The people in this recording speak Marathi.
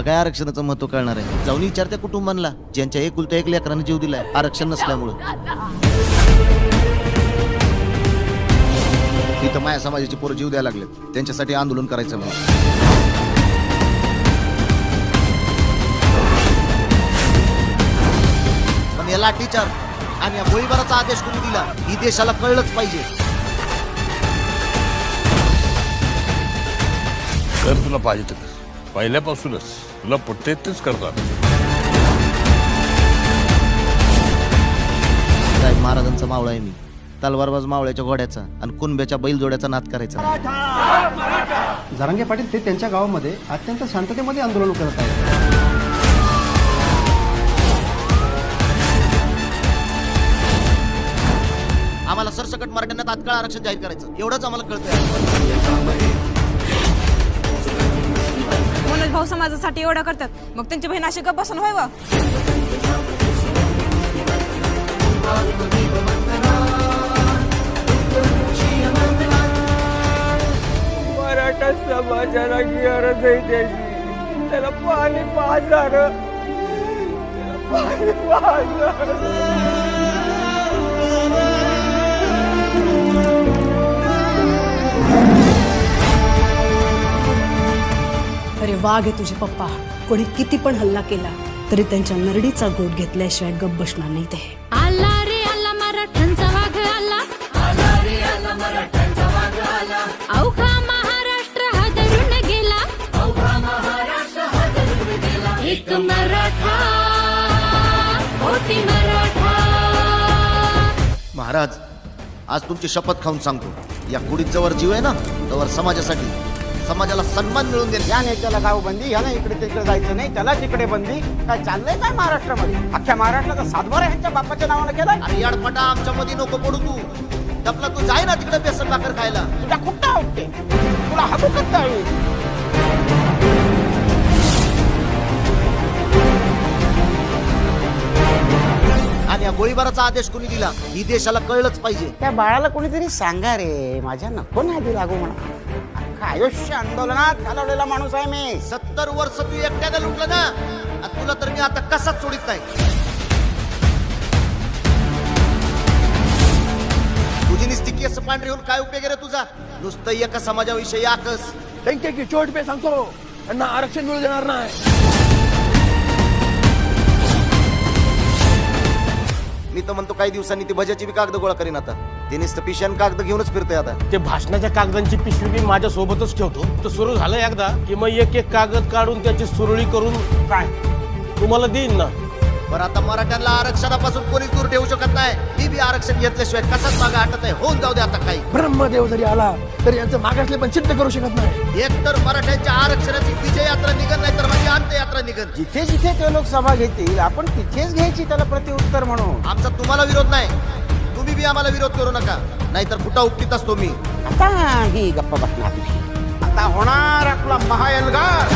तुला काय आरक्षणाचं महत्त्व कळणार आहे? जाऊन विचार त्या कुटुंबांना ज्यांच्या एकुलत्या एक लेकरांना जीव दिलाय आरक्षण नसल्यामुळं. तिथं माया समाजाची पोरं जीव द्यायला लागलेत. त्यांच्यासाठी आंदोलन करायचं म्हणून. पण या लाठीचार आणि या गोळीबाराचा आदेश कोणी दिला ही देशाला कळलंच पाहिजे. कर तुला पाहिजे तर पहिल्यापासूनच तुला पटते तेच करतात साहेब महाराजांचा मावळा आहे मी. तलवारबाज मावळ्याच्या घोड्याचा आणि कुणब्याच्या बैलजोड्याचा नाद करायचा. जरांगे पाटील ते त्यांच्या गावामध्ये अत्यंत शांततेमध्ये आंदोलन करत आहेत. आम्हाला सरसकट मराठ्यांना तात्काळ आरक्षण जाहीर करायचं. एवढंच आम्हाला कळतंय. मनोज भाऊ समाजासाठी एवढं करतात. मग त्यांची बहीण अशी गप्प बसून व्हावं मराठा समाजाला गरज आहे त्याची त्याला पाणी पाजार पाणी पाजार अरे वाघ आहे तुझे पप्पा. कोणी किती पण हल्ला केला तरी त्यांच्या नरडीचा गोट घेतल्याशिवाय गप बसणार नाही ते. आला रे आला मराठ्यांचा वाघ आला. अवघा महाराष्ट्र हादरून गेला. एक मराठा मोठी मराठा. महाराज आज तुमची शपथ खाऊन सांगतो. या कुडीत जवळ जीव आहे ना तवर समाजासाठी समाजाला सन्मान मिळून देईल या नेत्याला गाव बंदी ह्याला इकडे तिकडे जायचं नाही त्याला तिकडे बंदी. काय चाललंय काय महाराष्ट्रामध्ये? अख्ख्या महाराष्ट्राचा सातबारा ह्यांच्या बापाच्या नावानं केलाय? अरे याडपटा आमच्या मध्ये नको पडू तू. डपला तू जाय ना तिकडे बेसन भाकर खायला. तुझ्या खूप आवडते तुला हबू करता या गोळीबाराचा आदेश कोणी दिला ही देशाला कळलंच पाहिजे. त्या बाळाला कोणीतरी सांगा रे माझ्या नको नादी लागू म्हणा. अख्खं आयुष्य आंदोलनात घालवलेला माणूस आहे मी. सत्तर वर्ष तू एकट्याने लुटलं ना आणि तुला तर मी आता कसाच सोडित नाही. तुझी निस्ती केस पांढरी होऊन काय उपयोग आहे रे तुझा? नुसतं एका समाजाविषयी आकस. त्यांच्या की चोट पे सांगतो त्यांना आरक्षण मिळू देणार नाही. तर म्हणतो काही दिवसांनी ती भजाची बी कागद गोळा करीन आता. ते पिशन कागद घेऊनच फिरते आता. ते भाषणाच्या कागदांची पिशवी मी माझ्या सोबतच ठेवतो. तर सुरू झालं एकदा की मग एक एक कागद काढून त्याची सुरळी करून काय? तुम्हाला देईन ना? पण आता मराठ्यांना आरक्षणापासून कोणीच दूर ठेवू शकत नाही. मी बी आरक्षण घेतल्याशिवाय कसाच मागे हटत आहे होऊन जाऊ दे आता काही. ब्रह्मदेव जरी आला तरी यांचं मागासले पण सिद्ध करू शकत नाही. एक तर मराठ्यांच्या आरक्षणाची विजय यात्रा निघत नाही तर माझी अंत यात्रा निघत जिथे जिथे ते लोक सभा घेतील आपण तिथेच घ्यायची त्याला प्रत्युत्तर म्हणून. आमचा तुम्हाला विरोध नाही. तुम्ही बी आम्हाला विरोध करू नका. नाहीतर फुटा उपटीत असतो मी आता ही गप्पा बसणार नाही. आता होणार आपला महाएल्गार